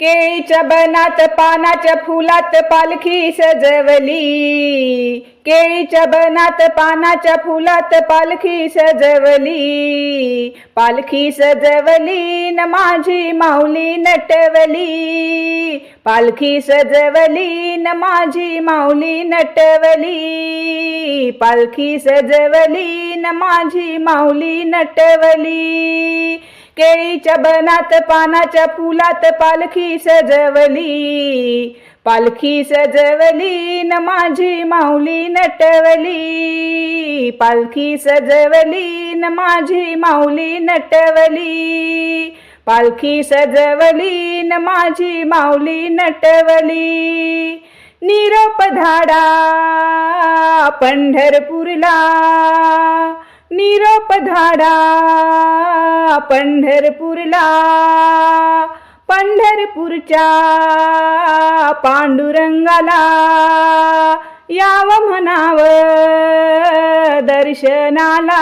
केळीच्या बनात पानाच्या फुलात पालखी सजवली. केळीच्या बनात पानाच्या फुलात पालखी सजवली. पालखी सजवली न माझी माऊली नटवली. पालखी सजवली न माझी माऊली नटवली. पालखी सजवली न माझी माऊली नटवली. केळीच्या बनात पानाच्या फुलात पालखी सजवली. पालखी सजवली न माझी माऊली नटवली. पालखी सजवली न माझी माऊली नटवली. पालखी सजवली न माझी माऊली नटवली. निरोप धाडा पंढरपूरला. निरोप धाडा पंढरपूरला पंढरपूरच्या पांडुरंगाला याव म्हणाव दर्शनाला.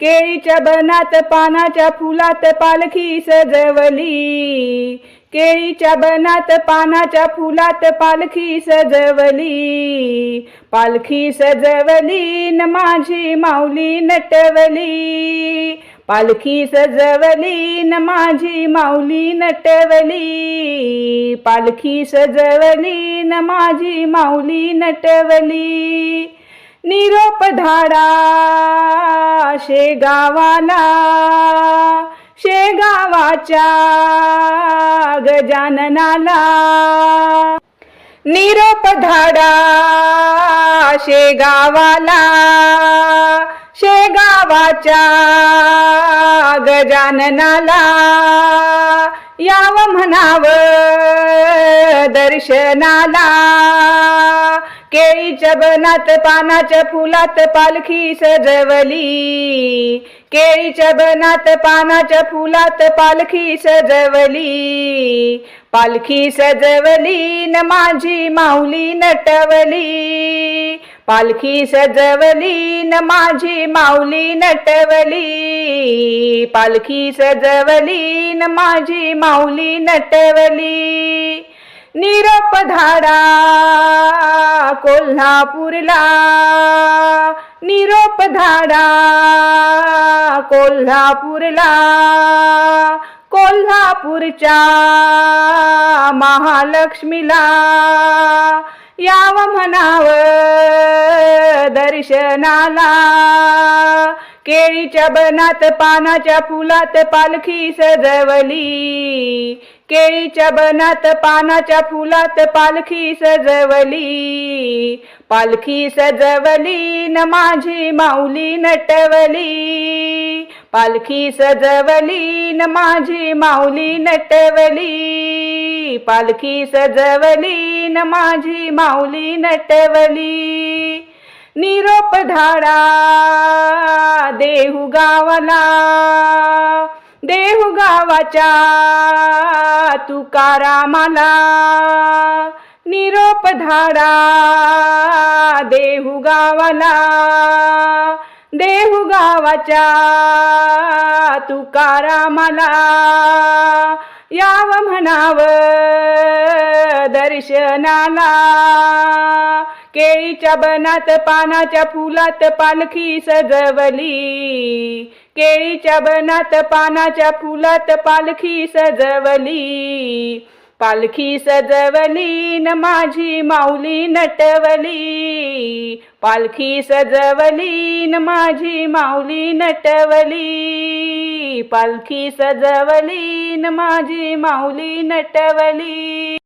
केळीच्या बनात पानाच्या फुलात पालखी सजवली. केळीच्या बनात पानाच्या फुलात पालखी सजवली. पालखी सजवली न माझी माऊली नटवली. पालखी सजवली न माझी माऊली नटवली. पालखी सजवली न माझी माऊली नटवली. निरोप धाडा शेगावाला शेगावाच्या गजाननाला. निरोप धाडा शेगावाला शेगावाच्या गजाननाला याव म्हणाव दर्शनाला. केळीच्या बनात पानाच्या फुलात पालखी सजवली. केळीच्या बनात पानाच्या फुलात पालखी सजवली. पालखी सजवली न माझी माऊली नटवली. पालखी सजवली न माझी माऊली नटवली. पालखी सजवली न माझी माऊली नटवली. निरोप धाडा कोल्हापूरला. निरोप धाडा कोल्हापूरला. कोल्हापूरच्या महालक्ष्मीला. याव म्हणाव दर्शनाला. केळीच्या बनात पानाच्या फुलात पालखी सजवली. केळीच्या बनात पानाच्या फुलात पालखी सजवली. पालखी सजवली न माझी माऊली नटवली. पालखी सजवली न माझी माऊली नटवली. पालखी सजवली न माझी माऊली नटवली. निरोप धाडा देहू गावाला. देहू गावाच्या तुकारामाला. निरोप धाडा देहू गावाला. देहू गावाच्या तुकारामाला. याव म्हणाव दर्शनाला. केळीच्या बनात पानाच्या फुलात पालखी सजवली. केळीच्या बनात पानाच्या फुलात पालखी सजवली. पालखी सजवली न माझी माऊली नटवली. पालखी सजवली न माझी माऊली नटवली. पालखी सजवली न माझी माऊली नटवली.